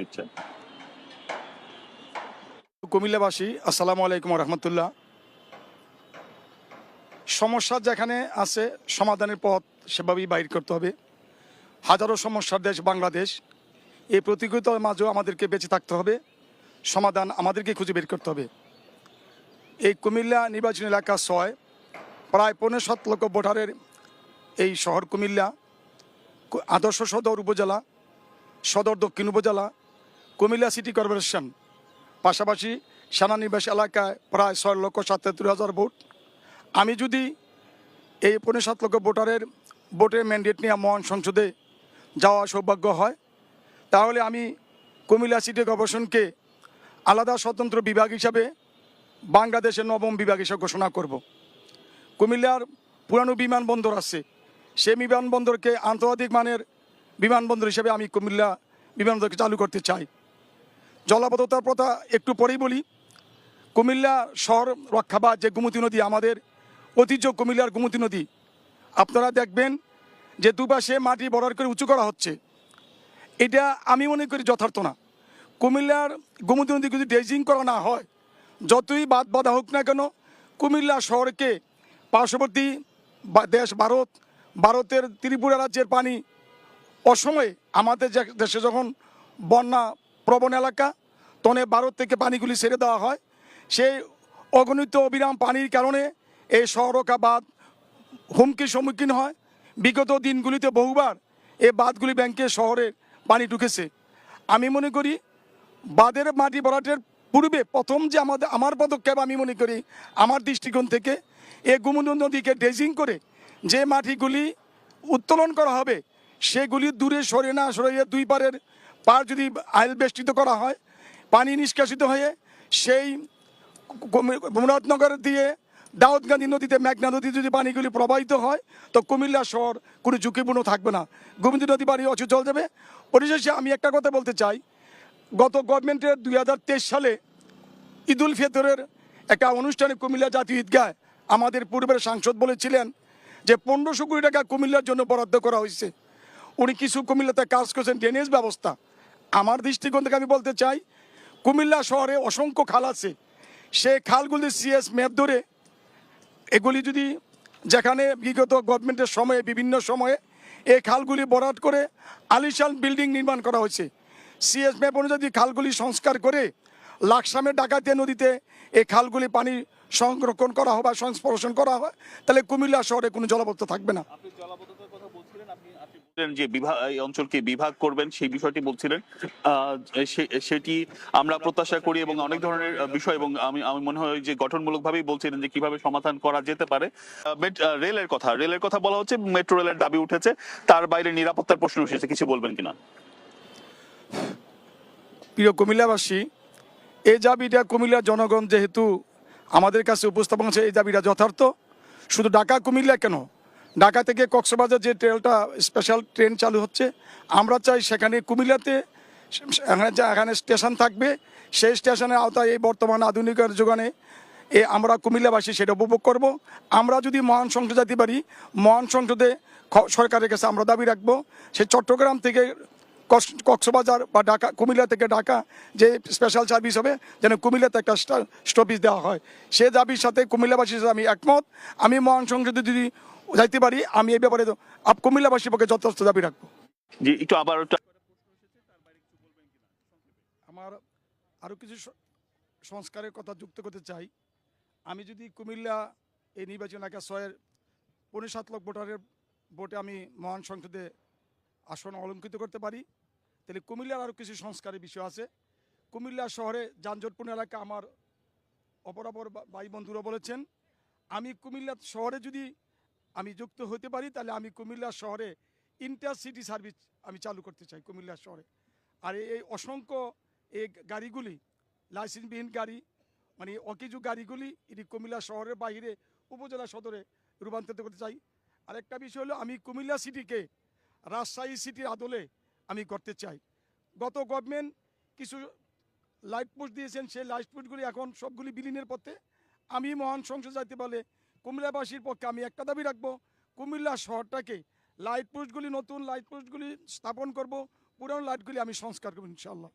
দিচ্ছে কুমিল্লাবাসী, আসসালামু আলাইকুম রহমতুল্লাহ। সমস্যা যেখানে আছে, সমাধানের পথ সেভাবেই বাইর করতে হবে। হাজারো সমস্যার দেশ বাংলাদেশ। এই প্রতিকূলতার মাঝেও আমাদেরকে বেঁচে থাকতে হবে। সমাধান আমাদেরকে খুঁজে বের করতে হবে। এই কুমিল্লা নির্বাচনী এলাকা ছয়, প্রায় পনেরো সাত লক্ষ ভোটারের এই শহর কুমিল্লা। আদর্শ সদর উপজেলা, সদর দক্ষিণ উপজেলা কুমিল্লা সিটি কর্পোরেশন, পাশাপাশি সেনানিবাস এলাকায় প্রায় ছয় লক্ষ সাতাত্তর হাজার ভোট। আমি যদি এই পনেরো সাত লক্ষ ভোটারের ভোটের ম্যান্ডেট নিয়ে মহান সংসদে যাওয়া সৌভাগ্য হয়, তাহলে আমি কুমিল্লা সিটি কর্পোরেশনকে আলাদা স্বতন্ত্র বিভাগ হিসাবে বাংলাদেশের নবম বিভাগ হিসাবে ঘোষণা করব। কুমিল্লার পুরানো বিমানবন্দর আছে, সেই বিমানবন্দরকে আন্তর্জাতিক মানের বিমানবন্দর হিসেবে আমি কুমিল্লা বিমানবন্দরকে চালু করতে চাই। জলাবদ্ধতার কথা একটু পরেই বলি। কুমিল্লা শহর রক্ষা বা যে গোমতী নদী, আমাদের ঐতিহ্য কুমিল্লার গোমতী নদী। আপনারা দেখবেন যে দুপাশে মাটি বরার করে উঁচু করা হচ্ছে। এটা আমি মনে করি যথার্থ না। কুমিল্লার গোমতী নদী যদি ড্রেজিং করা না হয়, যতই বাদ বাধা হোক না কেন, কুমিল্লা শহরকে পার্শ্ববর্তী দেশ ভারত, ভারতের ত্রিপুরা রাজ্যের পানি অসময়ে আমাদের দেশে যখন বন্যা প্রবণ এলাকা তনে ভারত থেকে পানিগুলি ছেড়ে দেওয়া হয়। সেই অগণিত অবিরাম পানির কারণে এই শহরকা বাঁধ হুমকির সম্মুখীন হয়। বিগত দিনগুলিতে বহুবার এই বাঁধগুলি ব্যাংকে শহরে পানি ঢুকেছে। আমি মনে করি, বাঁধের মাটি ভরাটের পূর্বে প্রথম যে আমাদের, আমার পদক্ষেপ আমি মনে করি, আমার দৃষ্টিকোণ থেকে এ গোমুন্দ নদীকে ড্রেজিং করে যে মাটিগুলি উত্তোলন করা হবে, সেগুলি দূরে সরে না সরিয়ে দুই পারের পার যদি আইল বেষ্টিত করা হয় পানি নিষ্কাশিত হয়ে সেই মুরাদনগর দিয়ে দাউদগান্ধী নদীতে, মেঘনা নদীতে যদি পানিগুলি প্রবাহিত হয়, তো কুমিল্লা শহর কোনো ঝুঁকিপূর্ণ থাকবে না। গোবিন্দ নদী পানি অচল যাবে পরিশেষে আমি একটা কথা বলতে চাই। গত গভর্নমেন্টের দুই হাজার তেইশ সালে ঈদুল ফিতরের একটা অনুষ্ঠানে কুমিল্লা জাতীয় ঈদগায় আমাদের পূর্বের সাংসদ বলেছিলেন যে পনেরোশো কোটি টাকা কুমিল্লার জন্য বরাদ্দ করা হয়েছে। উনি কিছু কুমিল্লাতে কাজ করছেন ড্রেনেজ ব্যবস্থা। আমার দৃষ্টিকোণ থেকে আমি বলতে চাই কুমিল্লা শহরে অসংখ্য খাল আছে। সেই খালগুলি সিএস ম্যাপ ধরে এগুলি যদি যেখানে বিগত গভর্নমেন্টের সময়ে, বিভিন্ন সময়ে এই খালগুলি বরাদ করে আলিশান বিল্ডিং নির্মাণ করা হয়েছে। সিএস ম্যাপ অনুযায়ী খালগুলি সংস্কার করে লাকসামের ডাকাতিয়া নদীতে এই খালগুলি পানি সংরক্ষণ করা হয় বা সংস্পর্শন করা হয়, তাহলে কুমিল্লা শহরে কোনো জলাবদ্ধ থাকবে না। বলছিলেন যে বিভাগ এই অঞ্চলকে বিভাগ করবেন, সেই বিষয়টি বলছিলেন। সেটি আমরা প্রত্যাশা করি এবং অনেক ধরনের বিষয় এবং আমি আমি মনে হয় যে গঠনমূলকভাবেই বলছিলেন যে কীভাবে সমাধান করা যেতে পারে। রেলের কথা রেলের কথা বলা হচ্ছে, মেট্রো রেলের দাবি উঠেছে, তার বাইরে নিরাপত্তার প্রশ্ন এসেছে কিছু বলবেন কিনা? প্রিয় কুমিল্লাবাসী, এই দাবিটা কুমিল্লার জনগণ যেহেতু আমাদের কাছে উপস্থাপন আছে, এই দাবিটা যথার্থ। শুধু ঢাকা কুমিল্লা কেন? ঢাকা থেকে কক্সবাজার যে ট্রেনটা স্পেশাল ট্রেন চালু হচ্ছে, আমরা চাই সেখানে কুমিল্লাতে, এখানে স্টেশন থাকবে, সেই স্টেশনের আওতায় এই বর্তমান আধুনিকের যোগানে, এ আমরা কুমিল্লাবাসী সেটা উপভোগ করব। আমরা যদি মহান সংসদ যেতে পারি, মহান সংসদে সরকারের কাছে আমরা দাবি রাখব, সে চট্টগ্রাম থেকে কক্স- কক্সবাজার বা ঢাকা, কুমিল্লা থেকে ঢাকা যে স্পেশাল সার্ভিস হবে, যেন কুমিল্লাতে একটা স্টপিস দেওয়া হয়। সে দাবির সাথে কুমিল্লাবাসীর সাথে আমি একমত। আমি মহান সংসদে যদি যাইতে পারি আমি এই ব্যাপারে আপ কুমিল্লাবাসীর পক্ষে যথেষ্ট দাবি রাখব। যে একটু আবার আমার আরও কিছু সংস্কারের কথা যুক্ত করতে চাই। আমি যদি কুমিল্লা এই নির্বাচন এলাকা ছয়ের পনেরো সাত লক্ষ ভোটারের ভোটে আমি মহান সংসদে আসন অলঙ্কৃত করতে পারি তাহলে কুমিল্লার আরও কিছু সংস্কারের বিষয় আছে। কুমিল্লা শহরে যানজটপূর্ণ এলাকা আমার অপরাপর ভাই বন্ধুরা বলেছেন আমি কুমিল্লা শহরে যদি আমি যুক্ত হতে পারি, তাহলে আমি কুমিল্লা শহরে ইন্টারসিটি সার্ভিস আমি চালু করতে চাই কুমিল্লা শহরে। আর এই- অসংখ্য এই গাড়িগুলি লাইসেন্সবিহীন গাড়ি মানে অকিজু গাড়িগুলি এটি কুমিল্লা শহরের বাইরে উপজেলা সদরে রূপান্তরিত করতে চাই। আরেকটা বিষয় হলো, আমি কুমিল্লা সিটিকে রাজশাহী সিটির আদলে আমি করতে চাই। গত গভর্নমেন্ট কিছু লাইট পোস্ট দিয়েছেন, সেই লাইট পোস্টগুলি এখন সবগুলি বিলীনের পথে। আমি মহান সংসদ যাইতে বলে কুমিল্লাবাসীর পক্ষে আমি একটা দাবি রাখব, কুমিল্লা শহরটাকে লাইট পোস্টগুলি নতুন লাইট পোস্টগুলি স্থাপন করব, পুরানো লাইটগুলি আমি সংস্কার করব ইনশাল্লাহ